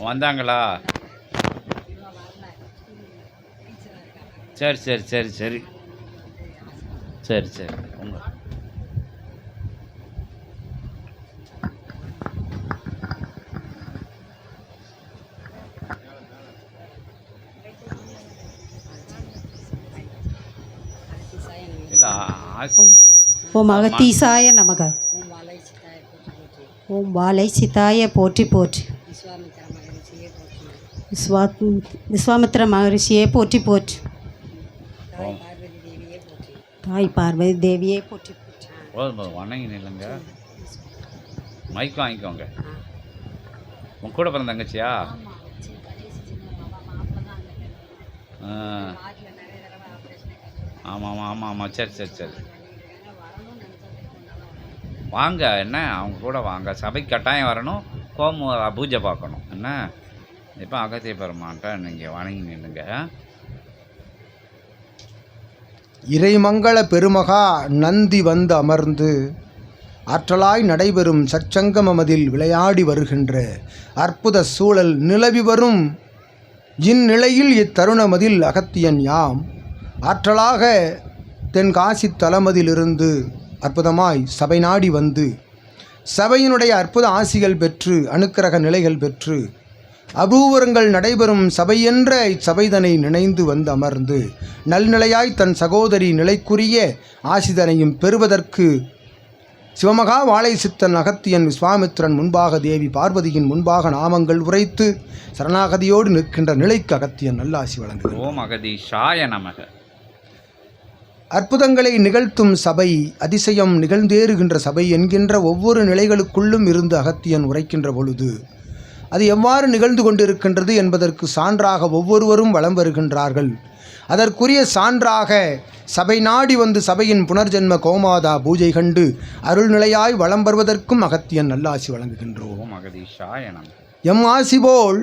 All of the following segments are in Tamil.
வந்தாங்களா? சரி சரி சரி சரி. சரி சரி. உங்க ஓம் அகத்தீசாய நமக. ஓம் வாழை சித்தாய போற்றி போற்றி. விஸ்வா விஸ்வாமித்ர மகரிஷியே போற்றி போற்றி. தாய் பார்வதி தேவியே போற்றி போற்றி. போதும் வணங்கி நில்லுங்க. மைக் வாங்கிக்கோங்க. உன் கூட பிறந்த தங்கச்சியா? ஆமாம் ஆமாம் ஆமாம் ஆமாம் சரி சரி சரி. வாங்க என்ன? அவங்க கூட வாங்க. சபைக்கு கட்டாயம் வரணும். கோமு பூஜை பார்க்கணும். என்ன? இப்போ அகத்திய பெருமான்ட்ட நீங்கள் வணங்கி நில்லுங்க. இறைமங்கள பெருமகா நந்தி வந்து அமர்ந்து ஆற்றலாய் நடைபெறும் சச்சங்கமதில் விளையாடி வருகின்ற அற்புத சூழல் நிலவி வரும். இந்நிலையில் இத்தருணமதில் அகத்தியன் யாம்? ஆற்றலாக தென்காசி தலமதிலிருந்து அற்புதமாய் சபை நாடி வந்து சபையினுடைய அற்புத ஆசிகள் பெற்று அனுக்கிரக நிலைகள் பெற்று அபூவரங்கள் நடைபெறும் சபை என்ற இச்சபைதனை நினைந்து வந்து அமர்ந்து நல்நிலையாய் தன் சகோதரி நிலைக்குரிய ஆசிதனையும் பெறுவதற்கு சிவமகா வாழை சித்தன் அகத்தியன் விஸ்வாமித்திரன் முன்பாக தேவி பார்வதியின் முன்பாக நாமங்கள் உரைத்து சரணாகதியோடு நிற்கின்ற நிலைக்கு அகத்தியன் நல்லாசி அகதீஷாய நமக. அற்புதங்களை நிகழ்த்தும் சபை அதிசயம் நிகழ்ந்தேறுகின்ற சபை என்கின்ற ஒவ்வொரு நிலைகளுக்குள்ளும் இருந்து அகத்தியன் உரைக்கின்ற பொழுது அது எவ்வாறு நிகழ்ந்து கொண்டிருக்கின்றது என்பதற்கு சான்றாக ஒவ்வொருவரும் வலம் வருகின்றார்கள். அதற்குரிய சான்றாக சபை நாடி வந்து சபையின் புனர்ஜென்ம கோமாதா பூஜை கண்டு அருள்நிலையாய் வலம் வருவதற்கும் அகத்தியன் நல்லாசி வழங்குகின்றோம். அகதீஷாய எம் ஆசி போல்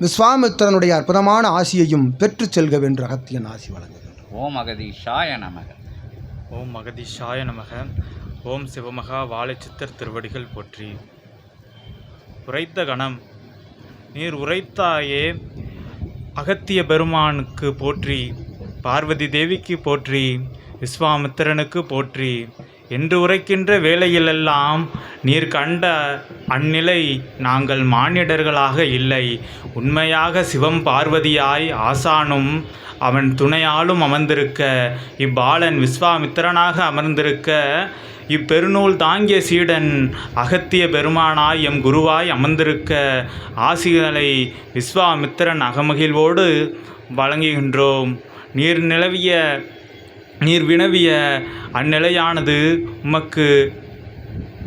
விஸ்வாமித்திரனுடைய அற்புதமான ஆசியையும் பெற்றுச் செல்கவென்று அகத்தியன் ஆசி வழங்குகின்றோம். ஓம் அகதீஷாய நமக ஓம் மகதீஷாய நமக. ஓம் சிவமகா வாழைச்சித்தர் திருவடிகள் போற்றி. உரைத்த கணம் நீர் உரைத்தாயே அகத்திய பெருமானுக்கு போற்றி பார்வதி தேவிக்கு போற்றி விஸ்வாமித்திரனுக்கு போற்றி. என்று உரைக்கின்ற வேளையிலெல்லாம் நீர் கண்ட அந்நிலை நாங்கள் மானிடர்களாக இல்லை. உண்மையாக சிவம் பார்வதியாய் ஆசானும் அவன் துணையாலும் அமர்ந்திருக்க இப்பாலன் விஸ்வாமித்திரனாக அமர்ந்திருக்க இப்பெருநூல் தாங்கிய சீடன் அகத்திய பெருமானாய் எம் குருவாய் அமர்ந்திருக்க ஆசிகளை விஸ்வாமித்திரன் அகமகிழ்வோடு வழங்குகின்றோம். நீர் நிலவிய நீர் வினவிய அந்நிலையானது உமக்கு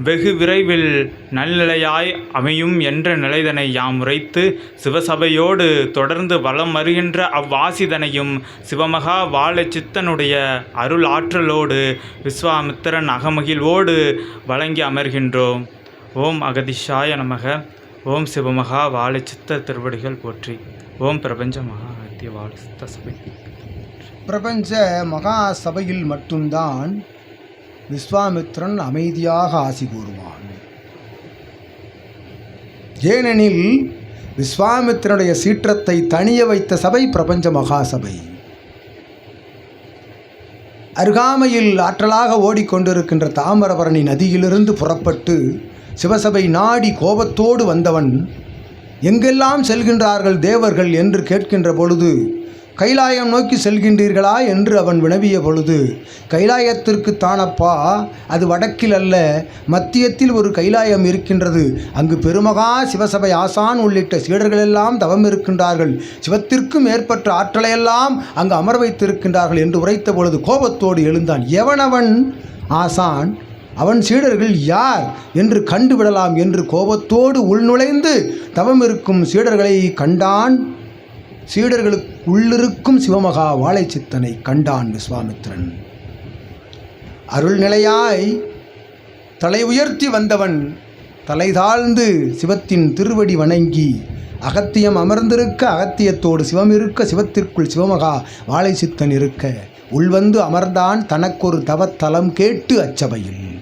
வெகு விரைவில் நல்நிலையாய் அமையும் என்ற நிலைதனை யாம் உரைத்து சிவசபையோடு தொடர்ந்து வலம் வருகின்ற அவ்வாசிதனையும் சிவமகா வாழச்சித்தனுடைய அருள் ஆற்றலோடு விஸ்வாமித்திரன் அகமகிழ்வோடு வழங்கி அமர்கின்றோம். ஓம் அகதிஷாய நமக. ஓம் சிவமகா வாழச்சித்த திருவடிகள் போற்றி. ஓம் பிரபஞ்ச மகா அத்திய சித்த சபை பிரபஞ்ச மகா சபையில் மட்டும்தான் விஸ்வாமித்ரன் அமைதியாக ஆசி கூறுவான். ஏனெனில் விஸ்வாமித்திரனுடைய சீற்றத்தை தணிய வைத்த சபை பிரபஞ்ச மகாசபை. அருகாமையில் ஆற்றலாக ஓடிக்கொண்டிருக்கின்ற தாமிரபரணி நதியிலிருந்து புறப்பட்டு சிவசபை நாடி கோபத்தோடு வந்தவன் எங்கெல்லாம் செல்கின்றார்கள் தேவர்கள்? என்று கேட்கின்ற பொழுது கைலாயம் நோக்கி செல்கின்றீர்களா என்று அவன் வினவிய பொழுது கைலாயத்திற்கு தானப்பா அது வடக்கில் அல்ல மத்தியத்தில் ஒரு கைலாயம் இருக்கின்றது. அங்கு பெருமகா சிவசபை ஆசான் உள்ளிட்ட சீடர்களெல்லாம் தவம் இருக்கின்றார்கள். சிவத்திற்கும் மேற்பட்ட ஆற்றலையெல்லாம் அங்கு அமர வைத்திருக்கின்றார்கள் என்று உரைத்த பொழுது கோபத்தோடு எழுந்தான். எவனவன் ஆசான்? அவன் சீடர்கள் யார் என்று கண்டுவிடலாம் என்று கோபத்தோடு உள்நுழைந்து தவம் இருக்கும் சீடர்களை கண்டான் சீடர்களுக்கு உள்ளிருக்கும் சிவமகா வாழைச்சித்தனை கண்டான் விஸ்வாமித்திரன் அருள்நிலையாய் தலை உயர்த்தி வந்தவன் தலை தாழ்ந்து சிவத்தின் திருவடி வணங்கி அகத்தியம் அமர்ந்திருக்க அகத்தியத்தோடு சிவம் இருக்க சிவத்திற்குள் சிவமகா வாழைச்சித்தன் இருக்க உள்வந்து அமர்ந்தான் தனக்கொரு தவத்தலம் கேட்டு அச்சபையில்.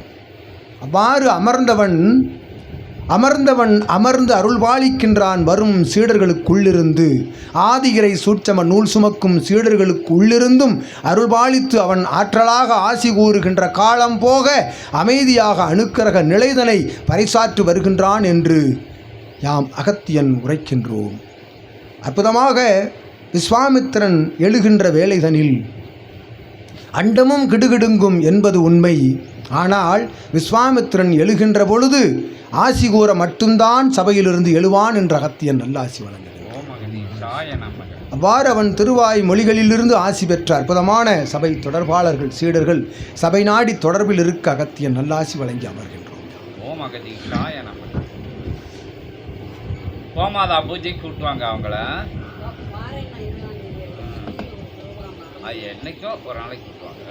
அவ்வாறு அமர்ந்தவன் அமர்ந்தவன் அமர்ந்து அருள்பாலிக்கின்றான் வரும் சீடர்களுக்குள்ளிருந்து. ஆதிகிரை சூட்சம நூல் சுமக்கும் சீடர்களுக்குள்ளிருந்தும் அருள்பாலித்து அவன் ஆற்றலாக ஆசி கூறுகின்ற காலம் போக அமைதியாக அணுக்கரக நிலைதனை பறைசாற்றி வருகின்றான் என்று யாம் அகத்தியன் உரைக்கின்றோம். அற்புதமாக விஸ்வாமித்திரன் எழுகின்ற வேலைதனில் அண்டமும் கிடுகிடுங்கும் என்பது உண்மை. ஆனால் விஸ்வாமித்திரன் எழுகின்ற பொழுது ஆசி கூற மட்டும்தான் சபையிலிருந்து எழுவான் என்ற அகத்தியன் நல்லாசி வழங்குகிறார் அவ்வாறு அவன் திருவாய் மொழிகளிலிருந்து ஆசி பெற்ற அற்புதமான சபை தொடர்பாளர்கள் சீடர்கள் சபை நாடி தொடர்பில் இருக்க அகத்தியன் நல்லாசி வழங்கி அமர்கின்றோம். ஓம் அகதீஷாய கோமாதா பூஜை கூட்டுவாங்க அவங்கள. என்னைக்கோ ஒரு நாளைக்கு கூட்டுவாங்க